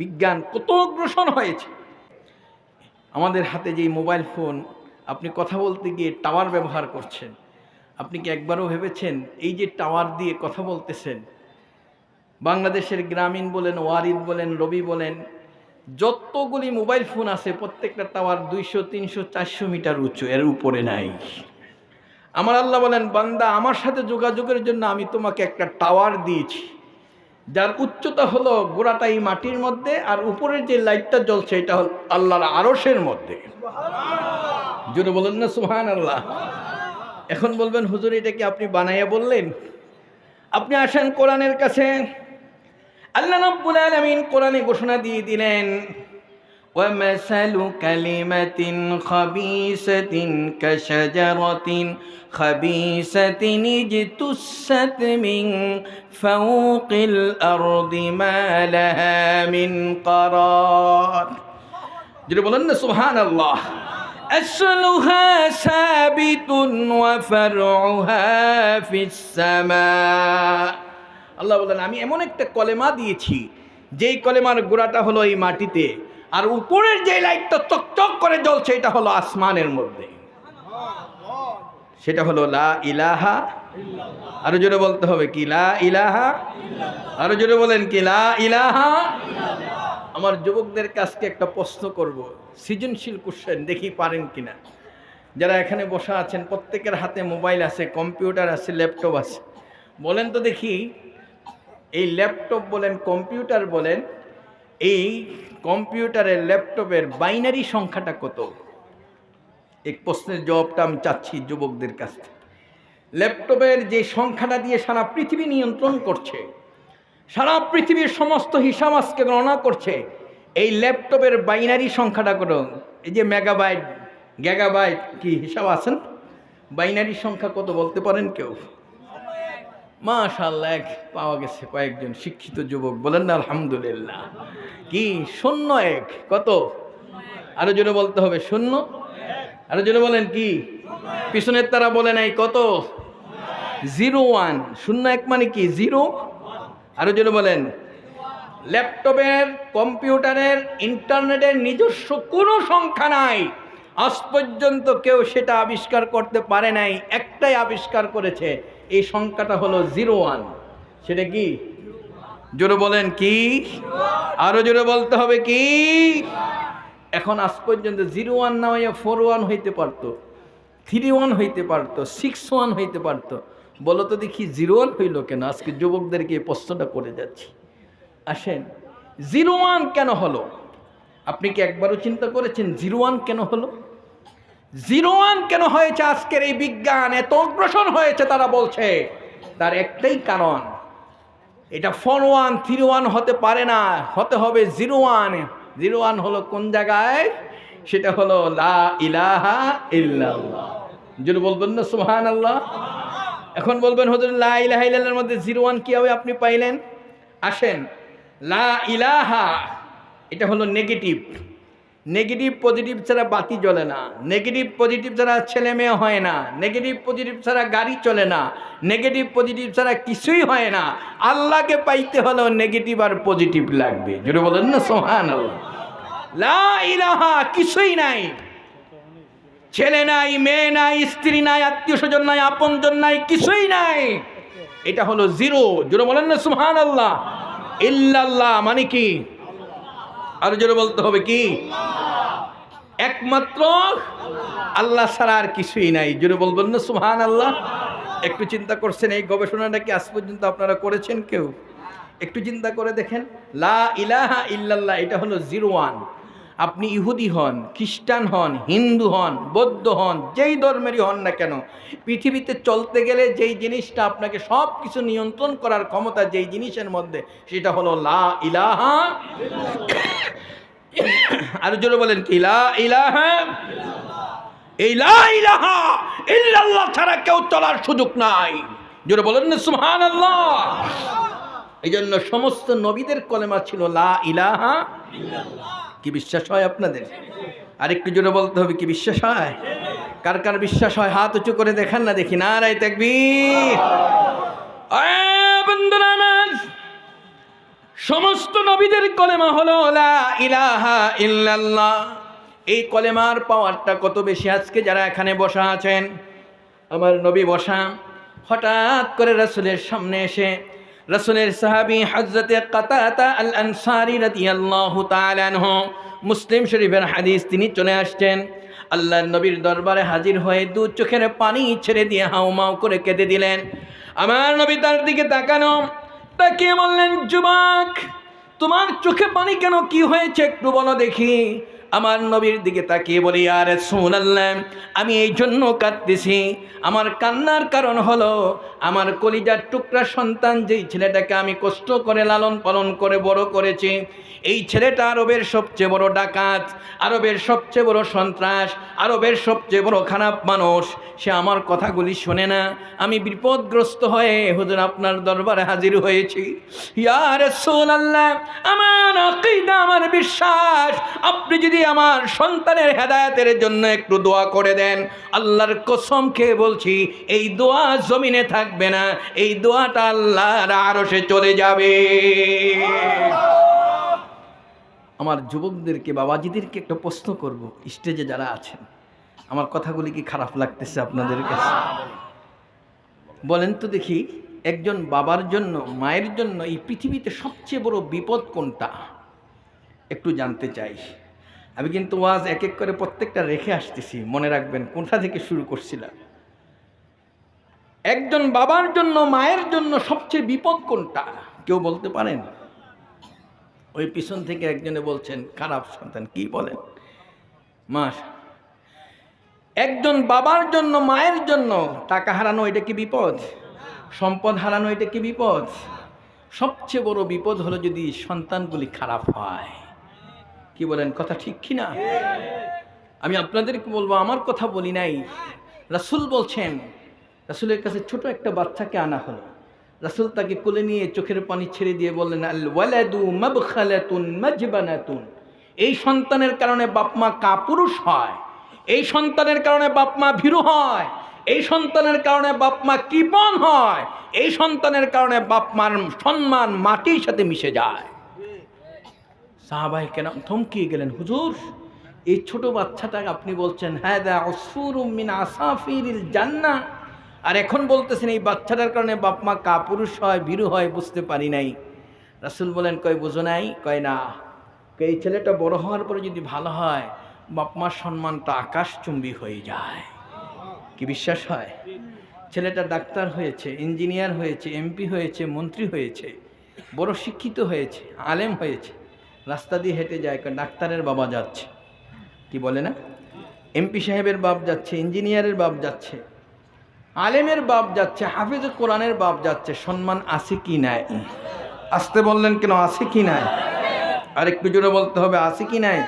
বিজ্ঞান কত অগ্রসর হয়েছে। আমাদের হাতে যেই মোবাইল ফোন, আপনি কথা বলতে গিয়ে টাওয়ার ব্যবহার করছেন। আপনি কি একবারও ভেবেছেন এই যে টাওয়ার দিয়ে কথা বলতেছেন? বাংলাদেশের গ্রামীণ বলেন, ওয়ারিদ বলেন, রবি বলেন, যতগুলি মোবাইল ফোন আছে, প্রত্যেকটা টাওয়ার দুইশো, তিনশো, চারশো মিটার উঁচু, এর উপরে নাই। আমার আল্লাহ বলেন, বান্দা, আমার সাথে যোগাযোগের জন্য আমি তোমাকে একটা টাওয়ার দিয়েছি। যার উচ্চতা হলো গোড়াটা এই মাটির মধ্যে, আর উপরের যে লাইটটা জ্বলছে এটা হল আল্লাহর আরসের মধ্যে। জোরে বলেন না সুহান আল্লাহ এখন বলবেন, হুজুর, এটা কি আপনি বানাইয়া বললেন? আপনি আসেন কোরআনের কাছে। আল্লাহ রাব্বুল আলমিন কোরআনে ঘোষণা দিয়ে দিলেন ومثل كلمة خبيثة كشجرة خبيثة اجتثت من فوق الأرض ما لها من قرار যদি বলেন না সুবহান আল্লাহ أصلها ثابت وفرعها في السماء আল্লাহ বলেন আমি এমন একটা কলেমা দিয়েছি যেই কলেমার গোড়াটা হলো এই মাটিতে আর উপরের যে লাইটটা চকচক করে জ্বলছে, এটা হলো আসমানের মধ্যে। সেটা হলো লা ইলাহা আরও জোরে বলতে হবে কি? লা ইলাহা আরও জোরে বলেন কি? লা ইলাহা আমার যুবকদের কাছকে একটা প্রশ্ন করব। সৃজনশীল কোশ্চেন দেখি পারেন কিনা? যারা এখানে বসা আছেন, প্রত্যেকের হাতে মোবাইল আছে, কম্পিউটার আছে, ল্যাপটপ আছে। বলেন তো দেখি, এই ল্যাপটপ বলেন, কম্পিউটার বলেন এই কম্পিউটারের ল্যাপটপের বাইনারি সংখ্যাটা কত? এক প্রশ্নের জবাবটা আমি চাচ্ছি যুবকদের কাছ থেকে। ল্যাপটপের যে সংখ্যাটা দিয়ে সারা পৃথিবী নিয়ন্ত্রণ করছে, সারা পৃথিবীর সমস্ত হিসাব আজকে গণনা করছে, এই ল্যাপটপের বাইনারি সংখ্যাটা কত? এই যে মেগাবাইট গ্যাগাবাইট কি হিসাব আছেন? বাইনারি সংখ্যা কত বলতে পারেন কেউ? মাশাল্লাহ এক পাওয়া গেছে কয়েকজন শিক্ষিত যুবক। বলেন না, আলহামদুলিল্লাহ। কি, শূন্য এক, কত? আরও জোরে বলতে হবে, শূন্য? আরও জোরে বলেন কি? পিছনের তারা বলে নাই, কত? Zero one. শূন্য এক মানে কি? জিরো? আরও জোরে বলেন। ল্যাপটপের, কম্পিউটারের, ইন্টারনেটের নিজস্ব কোনো সংখ্যা নাই। আজ পর্যন্ত কেউ সেটা আবিষ্কার করতে পারে নাই, একটাই আবিষ্কার করেছে। এই সংখ্যাটা হলো জিরো ওয়ান। সেটা কি? জোরে বলেন, কি? আরও জোরে বলতে হবে, কি? এখন আজ পর্যন্ত জিরো ওয়ান না হইয়া ফোর ওয়ান হইতে পারতো, থ্রি ওয়ান হইতে পারতো, সিক্স ওয়ান হইতে পারতো। বলো তো দেখি, জিরো ওয়ান হইল কেন? আজকে যুবকদেরকে এই প্রশ্নটা করে যাচ্ছি। আসেন, জিরো ওয়ান কেন হলো? আপনি কি একবারও চিন্তা করেছেন জিরো ওয়ান কেন হলো? জিরো ওয়ান কেন হয়েছে? আজকের এই বিজ্ঞান এত অগ্রসর হয়েছে তারা বলছে। তার একটাই কারণ, এটা ফোর ওয়ান, থ্রি ওয়ান হতে পারে না, হতে হবে জিরো ওয়ান জিরো ওয়ান হলো কোন জায়গায়? সেটা হলো লা ইলাহা ইল্লাল্লাহ। যদি বলবেন না সুহান আল্লাহ এখন বলবেন, হজুর, লা ইলাহা ইল্লাল্লাহর মধ্যে জিরো ওয়ান কীভাবে আপনি পাইলেন? আসেন, লা ইলাহা এটা হলো নেগেটিভ নেগেটিভ পজিটিভ ছাড়া বাতি জ্বলে না। নেগেটিভ পজিটিভ ছাড়া ছেলে মেয়ে হয় না। নেগেটিভ পজিটিভ ছাড়া গাড়ি চলে না। নেগেটিভ পজিটিভ ছাড়া কিছুই হয় না। আল্লাহকে পাইতে হলেও নেগেটিভ আর পজিটিভ লাগবে। যদি বলেন না সোহান আল্লাহ কিছুই নাই। ছেলে নাই, মেয়ে নাই, স্ত্রী নাই, আত্মীয় স্বজন নাই, আপনজন নাই, কিছুই নাই। এটা হলো জিরো জোরে বলেন না সুহান আল্লাহ ইল্লাল্লাহ মানে কি? আরও জোরে বলতে হবে কি? একমাত্র আল্লাহ ছাড়া আর কিছুই নাই। জোরে বলবেন না সুহান আল্লাহ একটু চিন্তা করছেন, এই গবেষণাটা কি আজ পর্যন্ত আপনারা করেছেন কেউ? একটু চিন্তা করে দেখেন, লা ইলাহা ইল্লাল্লাহ, এটা হলো জিরো ওয়ান। আপনি ইহুদি হন, খ্রিস্টান হন, হিন্দু হন, বৌদ্ধ হন, যেই ধর্মেরই হন না কেন, পৃথিবীতে চলতে গেলে যেই জিনিসটা আপনাকে সব কিছু নিয়ন্ত্রণ করার ক্ষমতা যেই জিনিসের মধ্যে, সেটা হলো লা ইলাহা আর জোরে বলেন কি, লা ইলাহা এই লা ইলাহা ইল্লাল্লাহ ছাড়া কেউ চলার সুযোগ নাই। জোরে বলেন না, সুবহানাল্লাহ। এই জন্য সমস্ত নবীদের কলেমা ছিল লা ইলাহা কি বিশ্বাস হয় আপনাদের? আরেকটু জোরে বলতে হবে, কি বিশ্বাস হয়? কার কার বিশ্বাস হয়? হাত উঁচু করে দেখান না, দেখি। না বন্ধুরা আমার সমস্ত নবীদের কলেমা হলো ইলাহা ইল্লাল্লাহ। এই কলেমার পাওয়ারটা কত বেশি? আজকে যারা এখানে বসা আছেন, আমার নবী বসা, হঠাৎ করে রাসূলের সামনে এসে রাসূলের সাহাবী হযরতে কাতাতা আল আনসারী রাদিয়াল্লাহু তাআলা আনহু, মুসলিম শরীফের হাদিস তিনি চলে আসছেন। আল্লাহর নবীর দরবারে হাজির হয়ে দু চোখের পানি ছেড়ে দিয়ে হাউমাউ করে কেঁদে দিলেন। আমার নবী তার দিকে তাকানো, তাকিয়ে বললেন, যুবক, তোমার চোখে পানি কেন? কি হয়েছে? একটু বলো দেখি। আমার নবীর দিকে তাকিয়ে বলি আর সুনাল্লাম আমি এই জন্য কাঁদতেছি। আমার কান্নার কারণ হলো, আমার কলিজার টুকরা সন্তান যেই ছেলেটাকে আমি কষ্ট করে লালন পালন করে বড় করেছি এই ছেলেটা আরবের সবচেয়ে বড় ডাকাত, আরবের সবচেয়ে বড় সন্ত্রাস, আরবের সবচেয়ে বড় খারাপ মানুষ। সে আমার কথাগুলি শোনে না। আমি বিপদগ্রস্ত হয়ে হুজুর আপনার দরবারে হাজির হয়েছি। ইয়ার আল্লাহ আমার আকিদা, আমার বিশ্বাস, আপনি যদি আমার সন্তানের হেদায়েতের জন্য একটু দোয়া করে দেন, আল্লাহর কসম খেয়ে বলছি, এই দোয়া জমিনে থাকবে না, এই দোয়াটা আল্লাহর আরও সে চলে যাবে। আমার যুবকদেরকে বাবাজিদেরকে একটা প্রশ্ন করব, স্টেজে যারা আছেন। আমার কথাগুলি কি খারাপ লাগতেছে আপনাদের কাছে? বলেন তো দেখি, একজন বাবার জন্য, মায়ের জন্য এই পৃথিবীতে সবচেয়ে বড় বিপদ কোনটা? একটু জানতে চাই। আমি কিন্তু ওয়াজ এক এক করে প্রত্যেকটা রেখে আসতেছি, মনে রাখবেন, কোনটা থেকে শুরু করছিলাম? একজন বাবার জন্য, মায়ের জন্য সবচেয়ে বিপদ কোনটা? কেউ বলতে পারেন? ওই পিছন থেকে একজনে বলছেন, খারাপ সন্তান, কি বলেন? মা একজন বাবার জন্য, মায়ের জন্য টাকা হারানো এটা কি বিপদ? সম্পদ হারানো এটা কি বিপদ? সবচেয়ে বড় বিপদ হলো যদি সন্তানগুলি খারাপ হয়। কি বলেন, কথা ঠিক কি না? আমি আপনাদেরকে বলব, আমার কথা বলি নাই। রাসুল বলছেন, রাসুলের কাছে ছোট একটা বাচ্চাকে আনা হলো। রাসুল তাকে কোলে নিয়ে চোখের পানি ছেড়ে দিয়ে বললেন, আল এই সন্তানের কারণে বাপমা কাপুরুষ হয়, এই সন্তানের কারণে বাপমা ভীরু হয়, এই সন্তানের কারণে বাপ মা কৃপণ হয়, এই সন্তানের কারণে বাপমার সম্মান মাটির সাথে মিশে যায়। সাহাবাই কেন থমকিয়ে গেলেন, হুজুর, এই ছোট বাচ্চাটাকে আপনি বলছেন হ্যাঁ দা অসুর আসাফিরিল জান্না আর এখন বলতেছেন এই বাচ্চাটার কারণে বাপ মা কাপুরুষ হয়, ভীরু হয়, বুঝতে পারি নাই। রাসুল বলেন, কয়, বুঝো নাই? কয়, না। এই ছেলেটা বড় হওয়ার পরে যদি ভালো হয়, বাপ মার সম্মানটা আকাশচুম্বী হয়ে যায়। কি বিশ্বাস হয়? ছেলেটা ডাক্তার হয়েছে, ইঞ্জিনিয়ার হয়েছে, এমপি হয়েছে, মন্ত্রী হয়েছে, বড় শিক্ষিত হয়েছে, আলেম হয়েছে। রাস্তা দিয়ে হেঁটে যায় ডাক্তারের বাবা যাচ্ছে। কি বলে না? এমপি সাহেবের বাপ যাচ্ছে, ইঞ্জিনিয়ারের বাপ যাচ্ছে। আলেমের বাপ যাচ্ছে, হাফিজ কোরআনের বাপ যাচ্ছে, সম্মান আছে কি নাই? আসতে বললেন কেন, আছে কি নাই? আর একটু জোরে বলতে হবে, আছে কি নাই?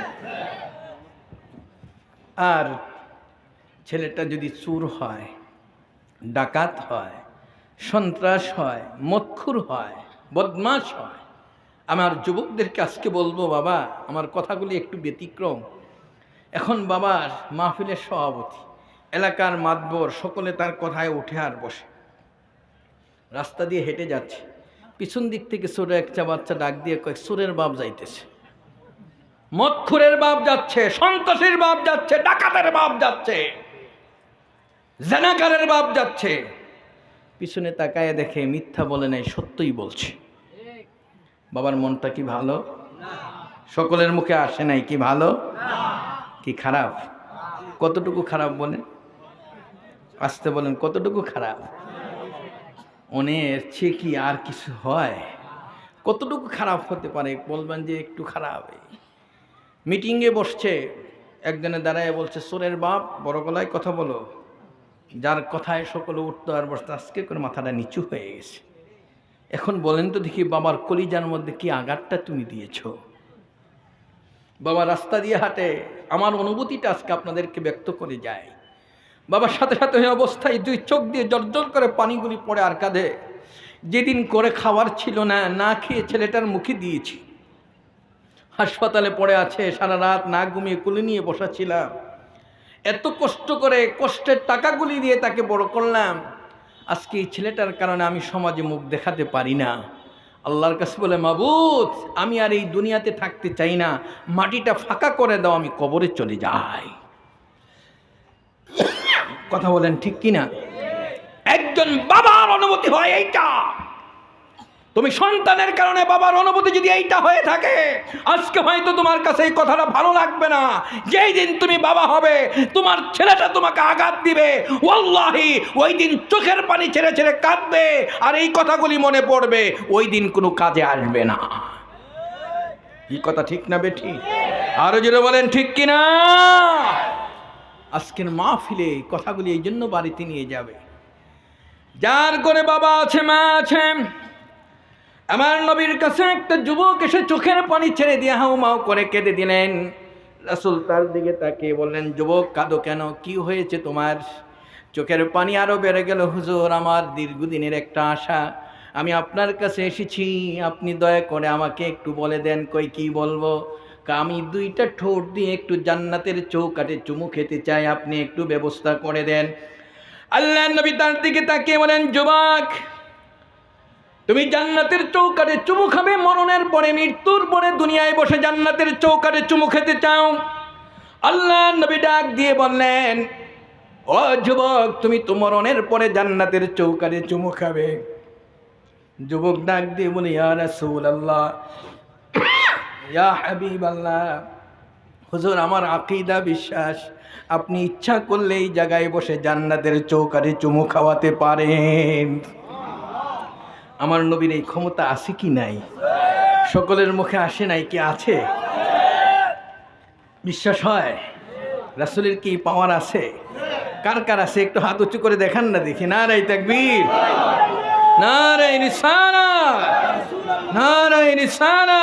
আর ছেলেটা যদি চুর হয়, ডাকাত হয়, সন্ত্রাস হয় মক্ষুর হয় বদমাস হয়, আমার যুবকদেরকে আজকে বলব, বাবা, আমার কথাগুলি একটু ব্যতিক্রম। এখন বাবার মাহফিলের সভাপতি। এলাকার মাতবর সকলে তার কথায় উঠে আর বসে। রাস্তা দিয়ে হেঁটে যাচ্ছে। পিছন দিক থেকে সোরে একটা বাচ্চা ডাক দিয়ে কয়েক সুরের বাপ যাইতেছে। মৎখুরের বাপ যাচ্ছে সন্তোষের বাপ যাচ্ছে, ডাকাতের বাপ যাচ্ছে, জেনাকারের বাপ যাচ্ছে। পিছনে তাকায় দেখে মিথ্যা বলে নাই, সত্যই বলছে। বাবার মনটা কি ভালো? সকলের মুখে আসে নাই কি ভালো? কি খারাপ? কতটুকু খারাপ বলেন আসতে বলেন, কতটুকু খারাপ? অনেক চেয়ে কি আর কিছু হয়? কতটুকু খারাপ হতে পারে? বলবেন যে একটু খারাপ। মিটিংয়ে বসছে। একজনে দাঁড়ায় বলছে, সোরের বাপ, বড় গলায় কথা বলো। যার কথায় সকলে উঠতো আর বসতে, আজকে করে মাথাটা নিচু হয়ে গেছে। এখন বলেন তো দেখি, বাবার কলিজার মধ্যে কি আঘাতটা তুমি দিয়েছ? বাবা রাস্তা দিয়ে হাঁটে, আমার অনুভূতিটা আজকে আপনাদেরকে ব্যক্ত করে যায়। বাবার সাথে সাথে ওই অবস্থায় দুই চোখ দিয়ে জর্জর করে পানিগুলি পড়ে আর কাঁধে। যেদিন করে খাওয়ার ছিল না না খেয়ে ছেলেটার মুখে দিয়েছি। হাসপাতালে পড়ে আছে, সারা রাত না ঘুমিয়ে কুলে নিয়ে বসাছিলাম এত কষ্ট করে কষ্টের টাকাগুলি দিয়ে তাকে বড় করলাম। আজকে এই ছেলেটার কারণে আমি সমাজে মুখ দেখাতে পারি না। আল্লাহর কাছে বলে, মাবুদ, আমি আর এই দুনিয়াতে থাকতে চাই না। মাটিটা ফাঁকা করে দাও, আমি কবরে চলে যাই। কথা বলেন ঠিক কিনা? একজন বাবার অনুমতি হয় এইটা। তুমি সন্তানের কারণে বাবার অনুভূতি যদি এইটা হয়ে থাকে, আজকে হয়তো তোমার কাছে এই কথাটা ভালো লাগবে না। যেই দিন তুমি বাবা হবে, তোমার ছেলেটা তোমাকে আঘাত দিবে। ওয়াল্লাহি, ওই দিন চোখের পানি ছেড়ে ছেড়ে কাঁদবে, আর এই কথাগুলি মনে পড়বে, ওই দিন কোনো কাজে আসবে না। কি কথা ঠিক না বেঠি? আরও জোরে বলেন ঠিক কিনা? আজকের মাহফিলে কথাগুলি এই জন্য বাড়িতে নিয়ে যাবে। যার করে বাবা আছে, মা আছে, আমার নবীর কাছে একটা যুবক এসে চোখের পানি ছেড়ে দিয়ে হাউ মাউ করে কেঁদে দিলেন। রাসুল তার দিকে তাকিয়ে বললেন, যুবক, কাঁদো কেন? কি হয়েছে তোমার? চোখের পানি আরও বেড়ে গেল, হুজুর, আমার দীর্ঘদিনের একটা আশা। আমি আপনার কাছে এসেছি, আপনি দয়া করে আমাকে একটু বলে দেন, কই কি বলব? আমি দুইটা ঠোঁট দিয়ে একটু জান্নাতের চৌকাটে চুমু খেতে চাই, আপনি একটু ব্যবস্থা করে দেন। আল্লাহ নবী তার দিকে তাকিয়ে বলেন, যুবক, তুমি জান্নাতের চৌকাটে চুমু খাবে, মরণের পরে মৃত্যুর পরে দুনিয়ায় বসে জান্নাতের চৌকাটে চুমু খেতে চাও? আল্লাহ নবী ডাক দিয়ে বললেন, ও যুবক, তুমি তো মরণের পরে জান্নাতের চৌকাটে চুমু খাবে। যুবক ডাক দিয়ে বলে, ইয়া রাসূল আল্লাহ ইয়া হাবিব আল্লাহ হুজুর, আমার আকিদা বিশ্বাস, আপনি ইচ্ছা করলে এই জায়গায় বসে জান্নাতের চৌকারে চুমু খাওয়াতে পারেন। আমার নবীর এই ক্ষমতা আছে কি নাই? সকলের মুখে আসে নাই কি আছে? বিশ্বাস হয়? রাসুলের কি পাওয়ার আছে? কার কার আছে? একটু হাত উঁচু করে দেখান না দেখি। না রাই তাকবীর। না রাই নিসানা। না রাই নিসানা।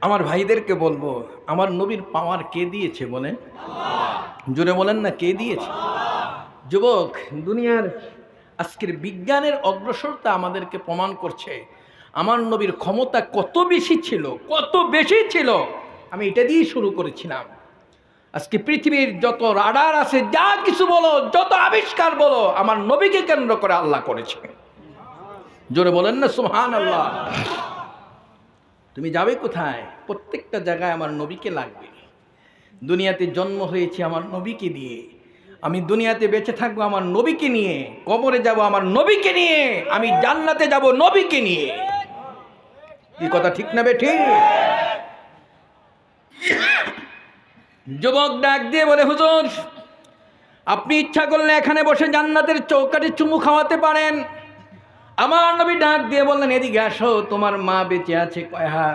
আমার ভাইদেরকে বলব আমার নবীর পাওয়ার কে দিয়েছে বলেন? জোরে বলেন না কে দিয়েছে? যুবক দুনিয়ার আজকের বিজ্ঞানের অগ্রসরতা আমাদেরকে প্রমাণ করছে। আমার নবীর ক্ষমতা কত বেশি ছিল কত বেশি ছিল? আমি এটা দিয়েই শুরু করেছিলাম। আজকে পৃথিবীর যত রাডার আছে যা কিছু বলো যত আবিষ্কার বলো আমার নবীকে কেন্দ্র করে আল্লাহ করেছে। জোরে বলেন না সুহান আল্লাহ তুমি যাবে কোথায়? প্রত্যেকটা জায়গায় আমার নবীকে লাগবে। দুনিয়াতে জন্ম হয়েছে আমার নবীকে দিয়ে আমি দুনিয়াতে বেঁচে থাকব আমার নবীকে নিয়ে। কবরে যাব আমার নবীকে নিয়ে। আমি জান্নাতে যাব নবীকে নিয়ে। কি কথা ঠিক না বেঠি? যুবক ডাক দিয়ে বলে, হুজুর, আপনি ইচ্ছা করলে এখানে বসে জান্নাতের চৌকাটে চুমু খাওয়াতে পারেন। আমার নবী ডাক দিয়ে বললেন এদিকে আসো তোমার মা বেঁচে আছে কয় হা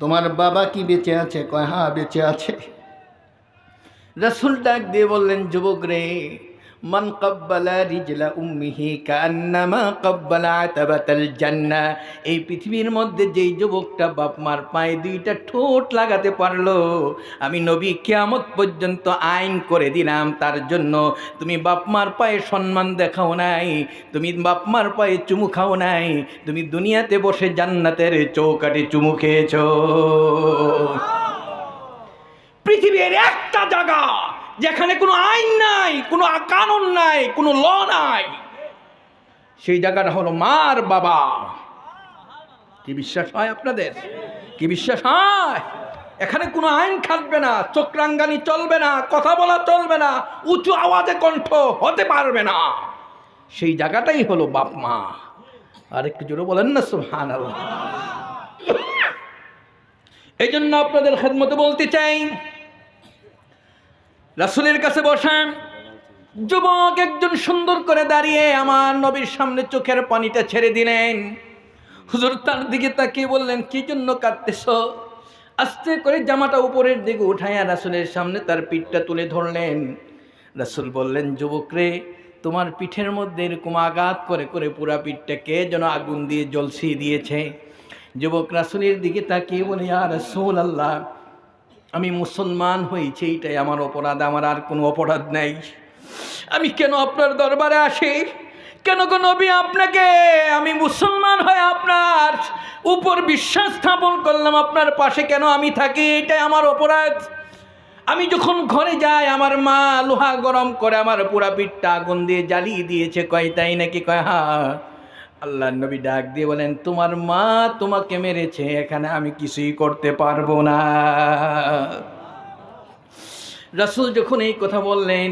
তোমার বাবা কি বেঁচে আছে? কয় হা বেঁচে আছে? রসুল ডাক দিয়ে বললেন যুবক রে মান কব্বালা রিজলা উম্মিহি কান্নামা কব্বালা আতাবাতাল জান্না। এই পৃথিবীর মধ্যে যেই যুবকটা বাপ মার পায়ে দুইটা ঠোঁট লাগাতে পারল আমি নবী কিয়ামত পর্যন্ত আইন করে দিলাম তার জন্য। তুমি বাপ মার পায়ে সম্মান দেখাও নাই তুমি বাপ মার পায়ে চুমু খাও নাই তুমি দুনিয়াতে বসে জান্নাতের চৌকাটে চুমু খেয়েছো। পৃথিবীর একটা জায়গা যেখানে কোনো আইন নাই, কোনো কানুন নাই, কোনো ল নাই। সেই জায়গাটা হলো মার বাবা। কি বিশ্বাস হয় আপনাদের? কি বিশ্বাস হয়? এখানে কোনো আইন খাটবে না, চক্রাঙ্গানি চলবে না, কথা বলা চলবে না, উঁচু আওয়াজে কণ্ঠ হতে পারবে না। সেই জায়গাটাই হলো বাপ মা। আর একটু জোরে বলেন না সুহান এই জন্য আপনাদের খেদমতে বলতে চাই রাসুলের কাছে বসান। যুবক একজন সুন্দর করে দাঁড়িয়ে আমার নবীর সামনে চোখের পানিটা ছেড়ে দিলেন। হুজুর তার দিকে তাকিয়ে বললেন, কি জন্য কাঁদতেছ? আস্তে করে জামাটা উপরের দিকে উঠাইয়া রাসুলের সামনে তার পিঠটা তুলে ধরলেন। রাসুল বললেন, যুবক রে, তোমার পিঠের মধ্যে এরকম আঘাত করে করে পুরা পিঠটাকে যেন আগুন দিয়ে জলসিয়ে দিয়েছে। যুবক রাসুলের দিকে তাকিয়ে বলে আর রসুল আল্লাহ আমি মুসলমান হয়েছি এইটাই আমার অপরাধ, আমার আর কোনো অপরাধ নাই। আমি কেন আপনার দরবারে আসি? কেন গো নবী আপনাকে? আমি মুসলমান হয়ে আপনার উপর বিশ্বাস স্থাপন করলাম, আপনার পাশে কেন আমি থাকি? এটাই আমার অপরাধ। আমি যখন ঘরে যাই, আমার মা লোহা গরম করে, আমার পুরা পিঠটা আগুন দিয়ে জ্বালিয়ে দিয়েছে, কয় তাই নাকি? কয়, হা আল্লাহ নবী ডাক দিয়ে বলেন, তোমার মা তোমাকে মেরেছে, এখানে আমি কিছুই করতে পারব না। রাসূল যখন এই কথা বললেন,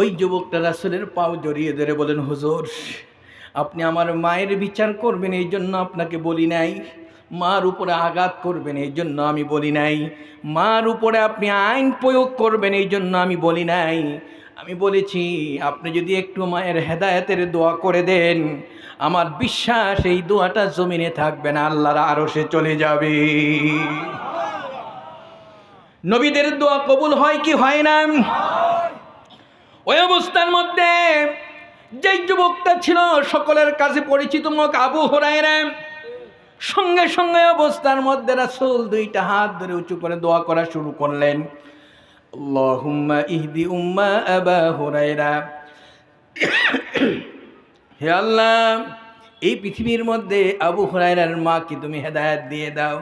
ওই যুবকটা রাসূলের পাও জড়িয়ে ধরে বলেন, হুজুর, আপনি আমার মায়ের বিচার করবেন, এই জন্য আপনাকে বলি নাই। মার উপরে আঘাত করবেন, এই জন্য আমি বলি নাই। মার উপরে আপনি আইন প্রয়োগ করবেন, এই জন্য আমি বলি নাই। আমি বলেছি, আপনি যদি একটু মায়ের হেদায়তের দোয়া করে দেন আমার বিশ্বাস, এই দোয়াটা জমিনে থাকবে না, আল্লাহর আরও সে চলে যাবে। নবীদের দোয়া কবুল হয় কি হয় না? ওই অবস্থার মধ্যে যে যুবকটা ছিল, সকলের কাছে পরিচিত মুখ আবু হরাইরা সঙ্গে সঙ্গে অবস্থার মধ্যে রাসূল দুইটা হাত ধরে উঁচু করে দোয়া করা শুরু করলেন। ইহদি উম্মা আবা হুরায়রা। হে আল্লাহ, এই পৃথিবীর মধ্যে আবু হুরায়রার মাকে তুমি হেদায়েত দিয়ে দাও?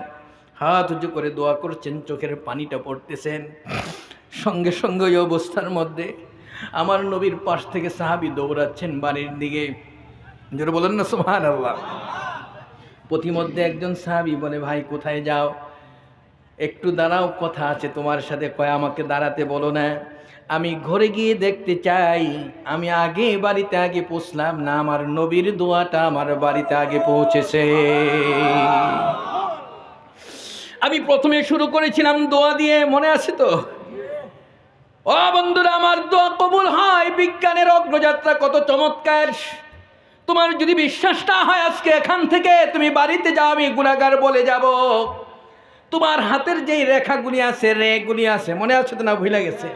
হাত উঁচু করে দোয়া করছেন, চোখের পানিটা পড়তেছেন। সঙ্গে সঙ্গে ওই অবস্থার মধ্যে আমার নবীর পাশ থেকে সাহাবি দৌড়াচ্ছেন বাড়ির দিকে। জোরে বলেন না সুহান আল্লাহ প্রতিমধ্যে একজন সাহাবি বলে, ভাই, কোথায় যাও? একটু দাঁড়াও, কথা আছে তোমার সাথে, কয় আমাকে দাঁড়াতে বলো না। আমি ঘরে গিয়ে দেখতে চাই। আমি আগে বাড়িতে আগে পৌঁছলাম না, আমার নবীর দোয়াটা আমার বাড়িতে আগে পৌঁছেছে। আমি প্রথমে শুরু করেছিলাম দোয়া দিয়ে, মনে আছে তো? ও বন্ধুরা, আমার দোয়া কবুল হয়। বিজ্ঞানের অগ্রযাত্রা কত চমৎকার। তোমার যদি বিশ্বাসটা হয় আজকে এখান থেকে, তুমি বাড়িতে যাও, আমি গুণাগার বলে যাব। তোমার হাতের যেই রেখাগুলি আছে, রেগুলি আছে, মনে আছে তো না, ভুলে গেছে?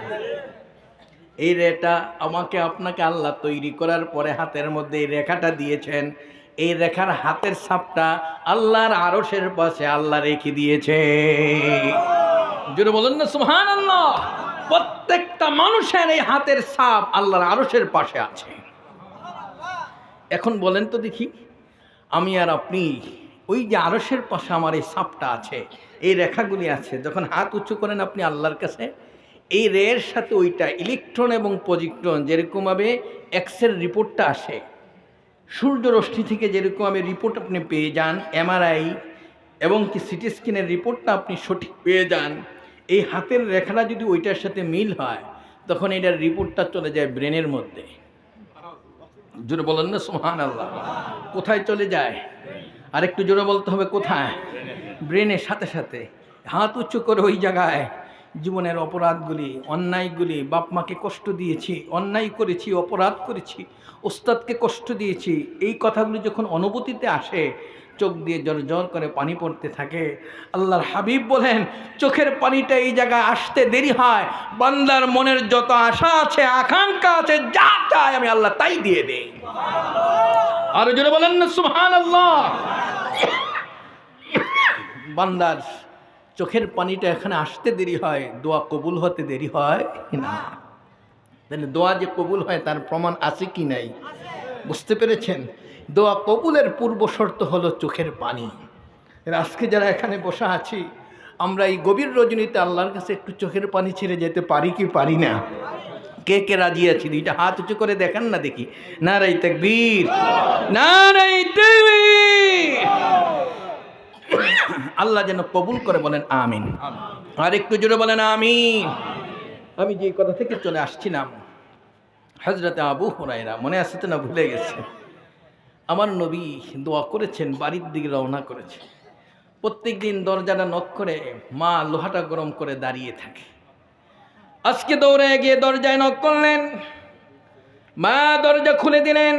এই রেটা আমাকে আপনাকে আল্লাহ তৈরি করার পরে হাতের মধ্যে এই রেখাটা দিয়েছেন। এই রেখার হাতের সাপটা আল্লাহর আরশের পাশে আল্লাহ রেখে দিয়েছে বলেন না সুহান আল্লাহ প্রত্যেকটা মানুষের এই হাতের সাপ আল্লাহর আরশের পাশে আছে। এখন বলেন তো দেখি, আমি আর আপনি ওই যে আরসের পাশে আমার এই সাপটা আছে, এই রেখাগুলি আছে, যখন হাত উঁচু করেন আপনি আল্লাহর কাছে এই রের সাথে ওইটা ইলেকট্রন এবং পজিট্রন যেরকমভাবে এক্সের রিপোর্টটা আসে, সূর্য রশ্মি থেকে যেরকম আমি রিপোর্ট আপনি পেয়ে যান এমআরআই এবং কি সিটি স্ক্যানের রিপোর্টটা আপনি সঠিক পেয়ে যান, এই হাতের রেখাটা যদি ওইটার সাথে মিল হয়, তখন এটার রিপোর্টটা চলে যায় ব্রেনের মধ্যে। জোরে বলেন না সোহান আল্লাহ কোথায় চলে যায়? আর একটু জোরে বলতে হবে, কোথায়? ব্রেনের সাথে সাথে। হাত উঁচু করে ওই জায়গায়। জীবনের অপরাধগুলি, অন্যায়গুলি বাপ মাকে কষ্ট দিয়েছি, অন্যায় করেছি, অপরাধ করেছি, ওস্তাদকে কষ্ট দিয়েছি, এই কথাগুলি যখন অনুভূতিতে আসে, চোখ দিয়ে জর জর করে পানি পড়তে থাকে। আল্লাহর হাবিব বলেন, চোখের পানিটা এই জায়গায় আসতে দেরি হয়। বান্দার মনের যত আশা আছে, আকাঙ্ক্ষা আছে, যা চায় আমি আল্লাহ তাই দিয়ে দেই। আর জোরে বলেন না সুহান আল্লাহ বান্দার চোখের পানিটা এখানে আসতে দেরি হয়, দোয়া কবুল হতে দেরি হয় না তাহলে দোয়া যে কবুল হয়, তার প্রমাণ আছে কি নাই? বুঝতে পেরেছেন? দোয়া কবুলের পূর্ব শর্ত হলো চোখের পানি। আজকে যারা এখানে বসা আছি, আমরা এই গভীর রজনীতে আল্লাহর কাছে একটু চোখের পানি ছেড়ে যেতে পারি কি পারি না? কে কে রাজি আছি? দুইটা হাত উঁচু করে দেখেন না দেখি। না রাই তাকবীর। না রাই তাকবীর। আল্লাহ যেন কবুল করে বলেন আমিন। আর একটু জোরে বলেন আমিন। আমি যে কথা থেকে চলে আসছিলাম হজরতে আবু হরাইরা মনে আসছে তো না ভুলে গেছে। আমার নবী দোয়া করেছেন বাড়ির দিকে রওনা করেছে প্রত্যেক দিন দরজাটা নক করে মা লোহাটা গরম করে দাঁড়িয়ে থাকে। আজকে দৌড়ে গিয়ে দরজায় নক করলেন। মা দরজা খুলে দিলেন।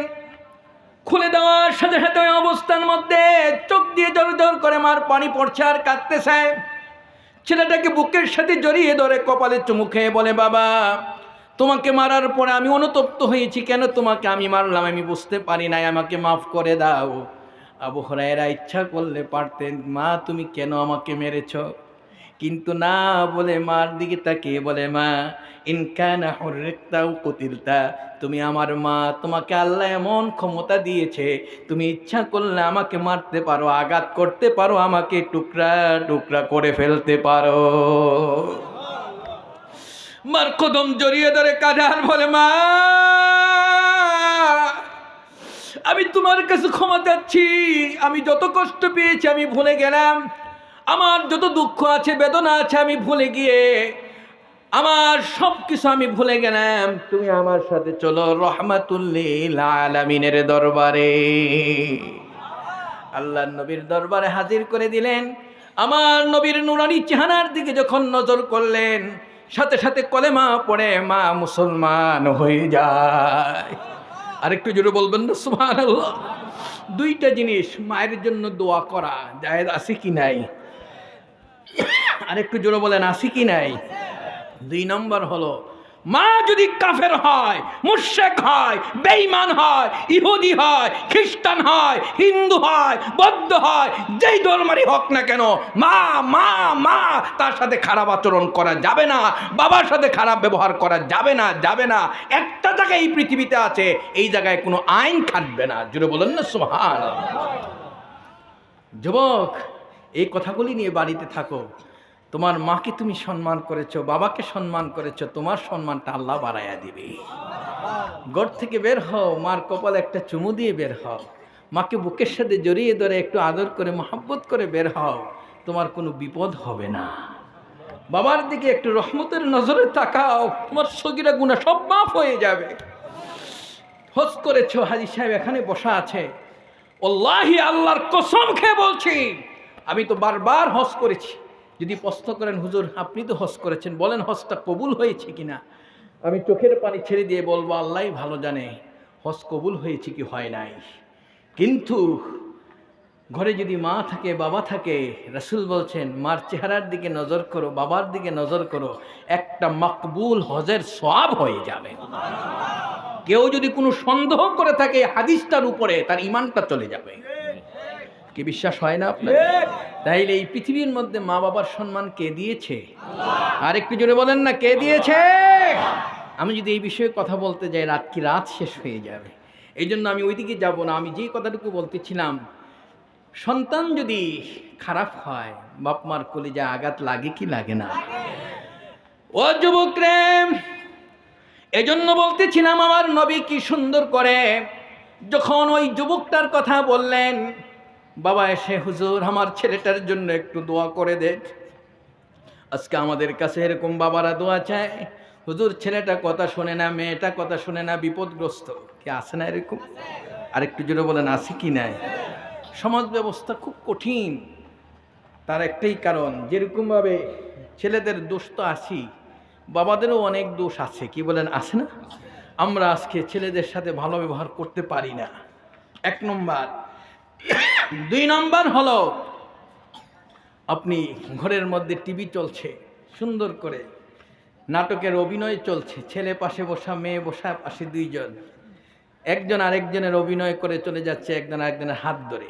খুলে দেওয়ার সাথে সাথে অবস্থার মধ্যে দিয়ে জোর জোর করে মার পানি পড়ছে আর কাঁদতেছে। ছেলেটাকে বুকের সাথে জড়িয়ে ধরে কপালে চুমু খেয়ে বলে, বাবা, তোমাকে মারার পরে আমি অনুতপ্ত হয়েছি, কেন তোমাকে আমি মারলাম? আমি বুঝতে পারি নাই, আমাকে মাফ করে দাও। আবু হরাইরা ইচ্ছা করলে পারতেন, মা, তুমি কেন আমাকে মেরেছ? কিন্তু না বলে মার দিকে তাকিয়ে বলে, মা ইনকানা হরেকতাও কতিলতা, তুমি আমার মা, তোমাকে আল্লাহ এমন ক্ষমতা দিয়েছে, তুমি ইচ্ছা করলে আমাকে মারতে পারো, আঘাত করতে পারো, আমাকে টুকরা টুকরা করে ফেলতে পারো। মার কদম জড়িয়ে ধরে কাঁধার বলে, মা, আমি তোমার কাছে ক্ষমা চাচ্ছি, আমি যত কষ্ট পেয়েছি, আমি ভুলে গেলাম আমার যত দুঃখ আছে, বেদনা আছে, আমি ভুলে গিয়ে আমার সব কিছু আমি ভুলে গেলাম। তুমি আমার সাথে চলো, রহমাতুল্লিল দরবারে। আল্লাহ নবীর দরবারে হাজির করে দিলেন। আমার নবীর নুরানি চেহারার দিকে যখন নজর করলেন, সাথে সাথে কলেমা পড়ে মা মুসলমান হয়ে যায়। আরেকটু জোরে বলবেন না সুমান দুইটা জিনিস মায়ের জন্য দোয়া করা জায়েদ আছে কি নাই? আরেকটু জোরে বলেন, আছে কি নাই? দুই নম্বর হলো, মা যদি কাফের হয় মুর্শেক হয়, বেঈমান হয়, ইহুদি হয়, খ্রিস্টান হয়, হিন্দু হয়, বৌদ্ধ হয়, যেই ধর্মেরই হোক না কেন, মা মা মা, তার সাথে খারাপ আচরণ করা যাবে না, বাবার সাথে খারাপ ব্যবহার করা যাবে না যাবে না, একটা জায়গায় এই পৃথিবীতে আছে, এই জায়গায় কোনো আইন খাটবে না। জুড়ে বলেন না সোহান যুবক, এই কথাগুলি নিয়ে বাড়িতে থাকো। তোমার মাকে তুমি সম্মান করেছ, বাবাকে সম্মান করেছ, তোমার সম্মানটা আল্লাহ বাড়াইয়া দিবে। ঘর থেকে বের হও, মার কপালে একটা চুমু দিয়ে বের হও। মাকে বুকের সাথে জড়িয়ে ধরে একটু আদর করে, মহাব্বত করে বের হও। তোমার কোনো বিপদ হবে না। বাবার দিকে একটু রহমতের নজরে তাকাও, তোমার সগিরা গুণা সব মাফ হয়ে যাবে। হজ করেছ, হাজি সাহেব এখানে বসা আছে। ওল্লাহি আল্লাহর কসম খেয়ে বলছি, আমি তো বারবার হজ করেছি। যদি প্রশ্ন করেন, হুজুর, আপনি তো হজ করেছেন, বলেন হজটা কবুল হয়েছে কিনা? আমি চোখের পানি ছেড়ে দিয়ে বলব, আল্লাহ ভালো জানে, হজ কবুল হয়েছে কি হয় নাই। কিন্তু ঘরে যদি মা থাকে, বাবা থাকে, রাসুল বলছেন, মার চেহারার দিকে নজর করো, বাবার দিকে নজর করো, একটা মকবুল হজের সব হয়ে যাবে। কেউ যদি কোনো সন্দেহ করে থাকে, হাদিসটার উপরে তার ইমানটা চলে যাবে। কি বিশ্বাস হয় না আপনার তাইলে এই পৃথিবীর মধ্যে মা বাবার সম্মান কে দিয়েছে? আর একটু জোরে বলেন না, কে দিয়েছে? আমি যদি এই বিষয়ে কথা বলতে যাই, রাত কি রাত শেষ হয়ে যাবে। এই জন্য আমি ওইদিকে যাব না, আমি যে কথাটুকু বলতেছিলাম, সন্তান যদি খারাপ হয় বাপ মার কলিজা আঘাত লাগে কি লাগে না? ও যুবক রে এজন্য বলতেছিলাম, আমার নবী কি সুন্দর করে, যখন ওই যুবকটার কথা বললেন বাবা এসে হুজুর, আমার ছেলেটার জন্য একটু দোয়া করে দে। আজকে আমাদের কাছে এরকম বাবারা দোয়া চায়। হুজুর, ছেলেটা কথা শোনে না, মেয়েটা কথা শোনে না, বিপদগ্রস্ত। কি আছে না এরকম? আরেকটু জোরে বলেন, আছে কি নাই? সমাজ ব্যবস্থা খুব কঠিন। তার একটাই কারণ, যেরকমভাবে ছেলেদের দোষ তো আছি বাবাদেরও অনেক দোষ আছে। কি বলেন, আছে না? আমরা আজকে ছেলেদের সাথে ভালো ব্যবহার করতে পারি না। এক নম্বর দুই নম্বর হলো, আপনি ঘরের মধ্যে টিভি চলছে, সুন্দর করে, নাটকের অভিনয় চলছে, ছেলে পাশে বসা, মেয়ে বসা, পাশে দুইজন, একজন আরেকজনের অভিনয় করে চলে যাচ্ছে, একজন আরেকজনের হাত ধরে।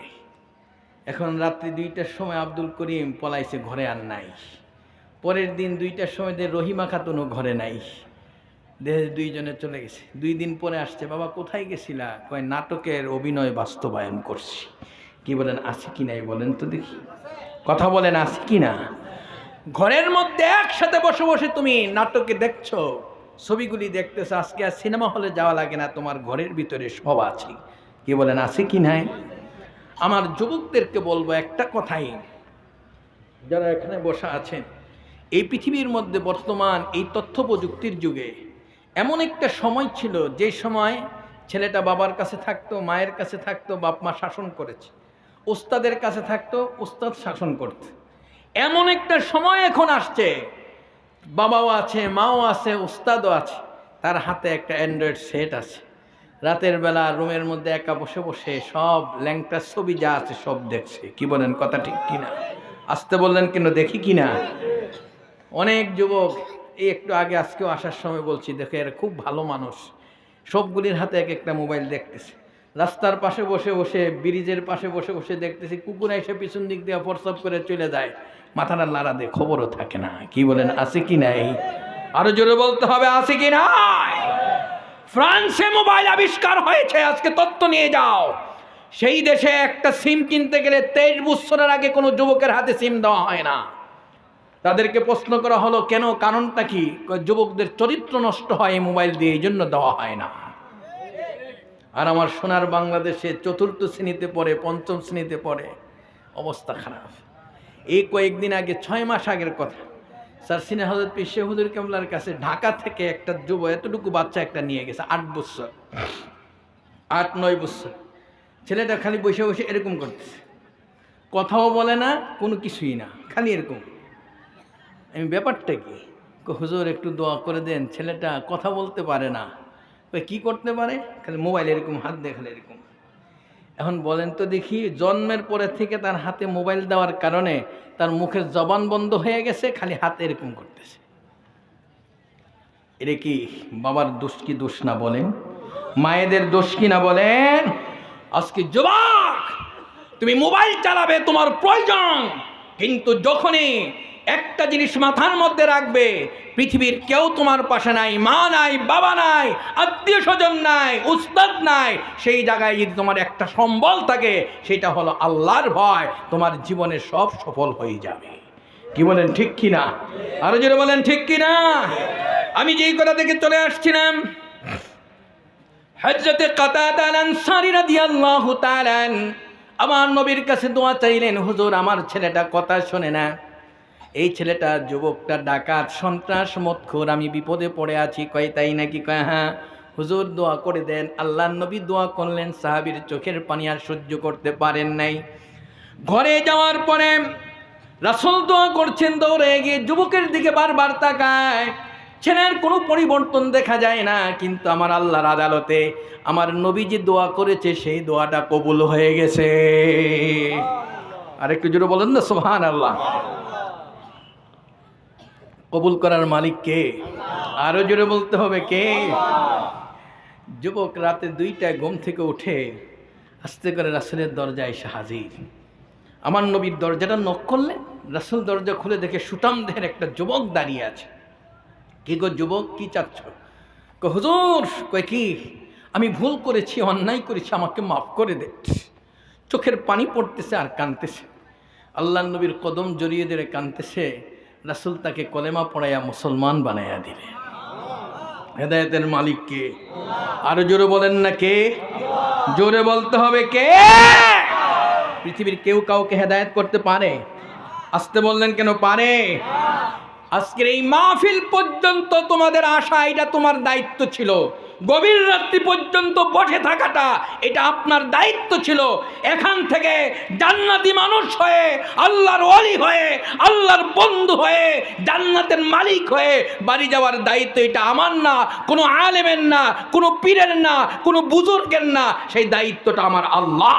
এখন রাত্রি দুইটার সময় আব্দুল করিম পলাইছে, ঘরে আর নাই। পরের দিন দুইটার সময় দিয়ে রহিমা খাতুনও ঘরে নাই। দেহে দুইজনে চলে গেছে। দুই দিন পরে আসছে, বাবা কোথায় গেছিলা? কয়, নাটকের অভিনয় বাস্তবায়ন করছি। কি বলেন, আছে কি নাই বলেন তো দেখি। কথা বলেন, আছে কি না? ঘরের মধ্যে একসাথে বসে বসে তুমি নাটকে দেখছ, ছবিগুলি দেখতেছো, আজকে আর সিনেমা হলে যাওয়া লাগে না, তোমার ঘরের ভিতরে সব আছে। কি বলেন, আছে কি নাই? আমার যুবকদেরকে বলব একটা কথাই, যারা এখানে বসা আছেন, এই পৃথিবীর মধ্যে বর্তমান এই তথ্য প্রযুক্তির যুগে এমন একটা সময় ছিল, যে সময় ছেলেটা বাবার কাছে থাকতো, মায়ের কাছে থাকতো, বাপ মা শাসন করেছে। ওস্তাদের কাছে থাকতো, ওস্তাদ শাসন করত। এমন একটা সময় এখন আসছে, বাবাও আছে, মাও আছে, ওস্তাদও আছে। তার হাতে একটা অ্যান্ড্রয়েড সেট আছে। রাতের বেলা রুমের মধ্যে একা বসে বসে সব ল্যাংটার ছবি যা আছে সব দেখছে। কি বলেন কথা ঠিক কিনা? আসতে বললেন কেন দেখি কিনা? অনেক যুবক, এই একটু আগে আজকেও আসার সময় বলছি, দেখে এরা খুব ভালো মানুষ। সবগুলির হাতে এক একটা মোবাইল দেখতেছে। রাস্তার পাশে বসে বসে, ব্রিজের পাশে বসে বসে দেখতেছি, কুকুর এসে পিছন দিক দিয়ে ফরসপ করে চলে যায়। মাথাটা লাড়া দিয়ে খবরও থাকে না। কি বলেন, আছে কি নাই? আরও জোরে বলতে হবে, আছে কি নাই? ফ্রান্সে মোবাইল আবিষ্কার হয়েছে, আজকে তত্ত্ব নিয়ে যাও। সেই দেশে একটা সিম কিনতে গেলে তেইশ বছরের আগে কোনো যুবকের হাতে সিম দেওয়া হয় না। তাদেরকে প্রশ্ন করা হলো, কেন? কারণটা কি? যুবকদের চরিত্র নষ্ট হয় এই মোবাইল দিয়ে, এই জন্য দেওয়া হয় না। আর আমার সোনার বাংলাদেশে চতুর্থ শ্রেণীতে পড়ে, পঞ্চম শ্রেণীতে পড়ে, অবস্থা খারাপ। এই কয়েকদিন আগে, ছয় মাস আগের কথা। স্যার, সিনে হজরত পিসে হুজুর কেমলার কাছে ঢাকা থেকে একটা যুব এতটুকু বাচ্চা একটা নিয়ে গেছে, আট বছর। আট, নয় বছর। ছেলেটা খালি বসে বসে এরকম করতেছে। কথাও বলে না, কোনো কিছুই না, খালি এরকম। আমি ব্যাপারটা কি? হুজুর, একটু দোয়া করে দেন, ছেলেটা কথা বলতে পারে না। কই, কি করতে পারে? খালি মোবাইল এরকম হাত দেখালে এরকম। এখন বলেন তো দেখি জন্মের পরে থেকে তার হাতে মোবাইল দেওয়ার কারণে তার মুখের জবান বন্ধ হয়ে গেছে খালি হাত এরকম করতেছে। এটা কি বাবার দোষ কি দোষ না বলেন? মায়েদের দোষ কি না বলেন? আজকে যুবক তুমি মোবাইল চালাবে তোমার প্রয়োজন। কিন্তু যখনই একটা জিনিস মাথার মধ্যে রাখবে পৃথিবীর কেউ তোমার পাশে নাই, মা নাই, বাবা নাই, আত্মীয় স্বজন নাই, উস্তাদ নাই, সেই জায়গায় যদি তোমার একটা সম্বল থাকে, সেটা হলো আল্লাহর ভয়, তোমার জীবনে সব সফল হয়ে যাবে। কি বলেন, ঠিক কি না আরও জোরে বলেন, ঠিক কি না আমি যেই কথা থেকে চলে আসছিলাম হজরতে আমার নবীর কাছে দোয়া চাইলেন, হুজুর, আমার ছেলেটা কথা শোনে না। এই ছেলেটা, যুবকটা ডাকাত, সন্ত্রাস, মৎখর, আমি বিপদে পড়ে আছি, কয় তাই নাকি? কয় হ্যাঁ হুজুর দোয়া করে দেন, আল্লাহ নবী দোয়া করলেন, সাহাবীর চোখের পানি আর সহ্য করতে পারেন নাই। ঘরে যাওয়ার পরে রাসুল দোয়া করছেন, দৌড়ে গিয়ে যুবকের দিকে বারবার তাকায়। ছেলের কোনো পরিবর্তন দেখা যায় না, কিন্তু আমার আল্লাহর আদালতে আমার নবী যে দোয়া করেছে, সেই দোয়াটা কবুল হয়ে গেছে। আর একটু জোরে বলেন না সোহান আল্লাহ কবুল করার মালিক কে? আরও জোরে বলতে হবে কে? যুবক রাতে দুইটায় ঘুম থেকে উঠে আস্তে করে রাসুলের দরজায় এসে হাজির। আমার নবীর দরজাটা নক করলে রাসুল দরজা খুলে দেখে সুটাম দেহের একটা যুবক দাঁড়িয়ে আছে। কি গো যুবক, কি চাচ্ছ? হুজুর, কয় কি? আমি ভুল করেছি, অন্যায় করেছি, আমাকে মাফ করে দে। চোখের পানি পড়তেছে আর কানতেছে। আল্লাহ নবীর কদম জড়িয়ে ধরে কানতেছে। রাসুল তাকে কলেমা পড়াইয়া মুসলমান বানাইয়া দিলে। হেদায়তের মালিক কে? আরও জোরে বলেন না কে? জোরে বলতে হবে কে? পৃথিবীর কেউ কাউকে হেদায়ত করতে পারে? আসতে বললেন কেন পারে? আজকের এই মাহফিল পর্যন্ত তোমাদের আশা এটা তোমার দায়িত্ব ছিল। গভীর রাত্রি পর্যন্ত বসে থাকাটা, এটা আপনার দায়িত্ব ছিল। এখান থেকে জান্নাতি মানুষ হয়ে, আল্লাহর ওয়ালি হয়ে, আল্লাহর বন্ধু হয়ে, জান্নাতের মালিক হয়ে বাড়ি যাওয়ার দায়িত্ব এটা আমার না, কোনো আলেমের না, কোনো পীরের না, কোনো বুজুর্গের না, সেই দায়িত্বটা আমার আল্লাহ।